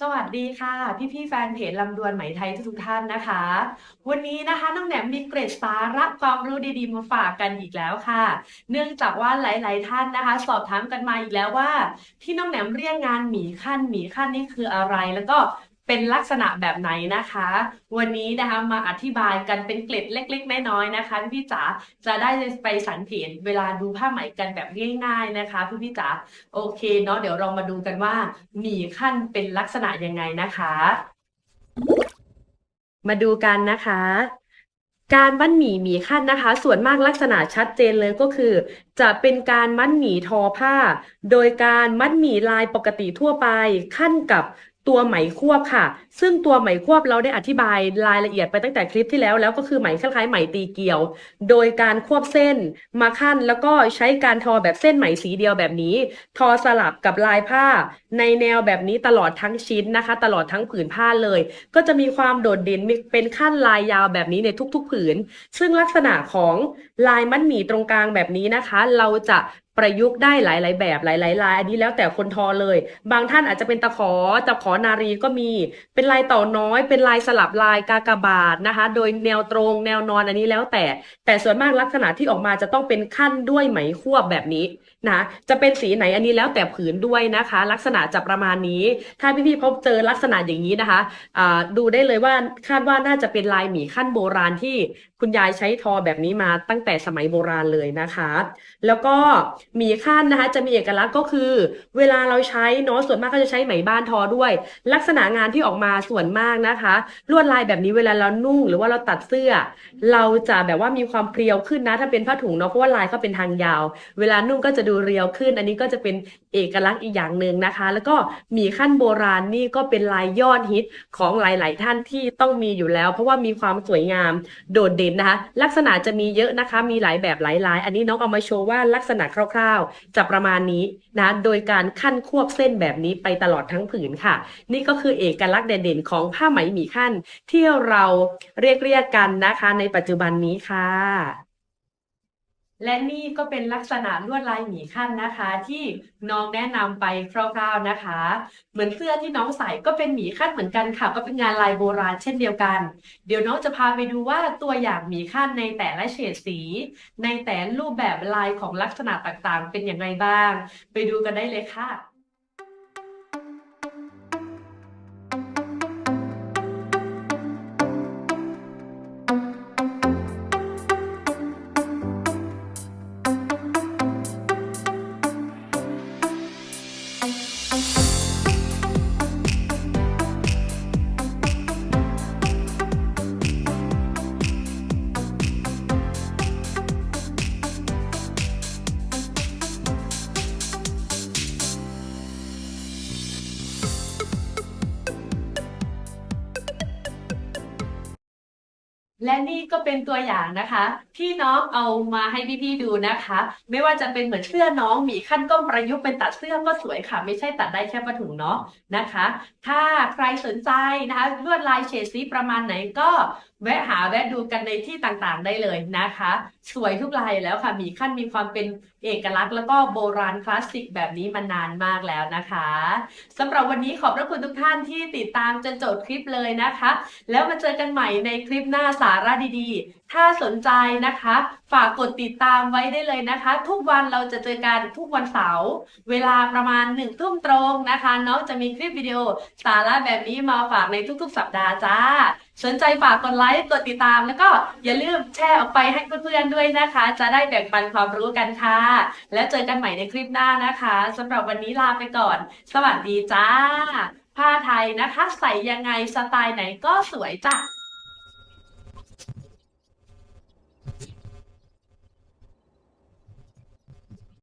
สวัสดีค่ะ พี่พี่แฟนเพจลำดวนไหมไทยทุกท่านนะคะ วันนี้นะคะน้องแหนมมีเกรดสาระความรู้ดีๆมาฝากกันอีกแล้วค่ะ เนื่องจากว่าหลายๆท่านนะคะ สอบถามกันมาอีกแล้วว่า ที่น้องแหนมเรียกงานหมีขั้นหมีขั้นนี่คืออะไร แล้วก็ เป็นลักษณะแบบไหนนะคะ วันนี้นะคะมาอธิบายกันเป็นเกร็ดเล็ก ๆ น้อยๆนะคะพี่พี่จ๋าจะได้ไปสังเกตเวลาดูผ้าไหมกันแบบง่าย ๆนะคะพี่พี่จ๋าโอเคเนาะเดี๋ยวเรามาดูกันว่าหมี่ขั้นเป็นลักษณะยังไงนะคะ มาดูกันนะคะการมัดหมี่หมี่ขั้นนะคะ ส่วนมากลักษณะชัดเจนเลยก็คือ จะเป็นการมัดหมี่ทอผ้า โดยการมัดหมี่ลายปกติทั่วไปขั้นกับ ตัวไหมควบค่ะ ซึ่งตัวไหมควบเราได้อธิบายรายละเอียดไปตั้งแต่คลิปที่แล้ว แล้วก็คือไหมคล้ายๆไหมตีเกลียว โดยการควบเส้นมาขั้นแล้วก็ใช้การทอแบบเส้นไหมสีเดียวแบบนี้ ทอสลับกับลายผ้า ในแนวแบบนี้ตลอดทั้งชิ้นนะคะ ตลอดทั้งผืนผ้าเลย ก็จะมีความโดดเด่นเป็นขั้นลายยาวแบบนี้ในทุก ๆ ผืน ซึ่งลักษณะของลายมัดหมี่ตรงกลางแบบนี้นะคะ เราจะ ประยุกต์ได้หลาย ๆ แบบหลายๆลายอันนี้แล้วแต่คนทอเลย บางท่านอาจจะเป็นตะขอตะขอนารีก็มี เป็นลายต่าน้อย เป็นลายสลับลายกากบาทนะคะ โดยแนวตรงแนวนอนอันนี้แล้วแต่ แต่ส่วนมากลักษณะที่ออกมาจะต้องเป็นขั้นด้วยไหมควบแบบนี้นะจะเป็นสีไหนอันนี้แล้วแต่ผืนด้วยนะคะ ลักษณะจะประมาณนี้ ถ้าพี่ๆพบเจอลักษณะอย่างนี้นะคะดูได้เลยว่าคาดว่าน่าจะเป็นลายหมีขั้นโบราณที่คุณยายใช้ทอแบบนี้มาตั้งแต่สมัยโบราณเลยนะคะ แล้วก็หมีขั้นนะคะ จะมีเอกลักษณ์ก็คือ เวลาเราใช้เนาะส่วนมากก็จะใช้ไหมบ้านทอด้วย ลักษณะงานที่ออกมาส่วนมากนะคะ ลวดลายแบบนี้เวลาเรานุ่ง หรือว่าเราตัดเสื้อ เราจะแบบว่ามีความเพรียวขึ้นนะ ถ้าเป็นผ้าถุงเนาะเพราะว่าลายเขาเป็นทางยาว เวลานุ่งก็จะดูเรียวขึ้น อันนี้ก็จะเป็นเอกลักษณ์อีกอย่างหนึ่งนะคะ แล้วก็หมีขั้นโบราณนี่ก็เป็นลายยอดฮิตของหลาย ๆ ท่านที่ต้องมีอยู่แล้ว เพราะว่ามีความสวยงามโดดเด่นนะคะ ลักษณะจะมีเยอะนะคะ มีหลายแบบหลายลาย อันนี้น้องเอามาโชว์ว่าลักษณะคร่าวๆ จะประมาณนี้นะโดยการขั้นควบเส้นแบบนี้ไปตลอดทั้งผืนค่ะ นี่ก็คือเอกลักษณ์เด่นๆของผ้าไหมหมีขั้นที่เราเรียกเรียกกันนะคะในปัจจุบันนี้ค่ะ และนี่ก็เป็นลักษณะลวดลายหมีขั้นนะคะ ที่น้องแนะนำไปคร่าวๆนะคะ เหมือนเสื้อที่น้องใส่ก็เป็นหมีขั้นเหมือนกันค่ะ ก็เป็นงานลายโบราณเช่นเดียวกัน เดี๋ยวน้องจะพาไปดูว่าตัวอย่างหมีขั้นในแต่ละเฉดสี ในแต่รูปแบบลายของลักษณะต่างๆ เป็นอย่างไรบ้าง ไปดูกันได้เลยค่ะ และนี่ก็เป็นตัวอย่างนะคะ ที่น้องเอามาให้พี่ๆดูนะคะ ไม่ว่าจะเป็นเหมือนเสื้อน้องหมีขั้นก็ประยุกต์เป็นตัดเสื้อก็สวยค่ะ ไม่ใช่ตัดได้แค่ผ้าถุงเนาะนะคะ ถ้าใครสนใจนะคะลวดลายเฉดสีประมาณไหนก็แวะหาแวะดูกันในที่ต่างๆได้เลยนะคะ สวยทุกลายแล้วค่ะ มีขั้นมีความเป็นเอกลักษณ์แล้วก็โบราณคลาสสิกแบบนี้มานานมากแล้วนะคะสำหรับวันนี้ขอบพระคุณทุกท่านที่ติดตามจนจบคลิปเลยนะคะ แล้วมาเจอกันใหม่ในคลิปหน้าสาระดีๆ ถ้าสนใจนะคะ ฝากกดติดตามไว้ได้เลยนะคะ ทุกวันเราจะเจอกันทุกวันเสาร์เวลาประมาณหนึ่งทุ่มตรงนะคะน้องจะมีคลิปวิดีโอสาระแบบนี้มาฝากในทุกๆ สัปดาห์จ้า สนใจฝากกดไลค์กดติดตาม แล้วก็อย่าลืมแชร์ออกไปให้เพื่อนๆด้วยนะคะ จะได้แบ่งปันความรู้กันค่ะ แล้วเจอกันใหม่ในคลิปหน้านะคะสำหรับวันนี้ลาไปก่อน สวัสดีจ้า ผ้าไทยนะคะ ใส่ยังไงสไตล์ไหนก็สวยจ้ะ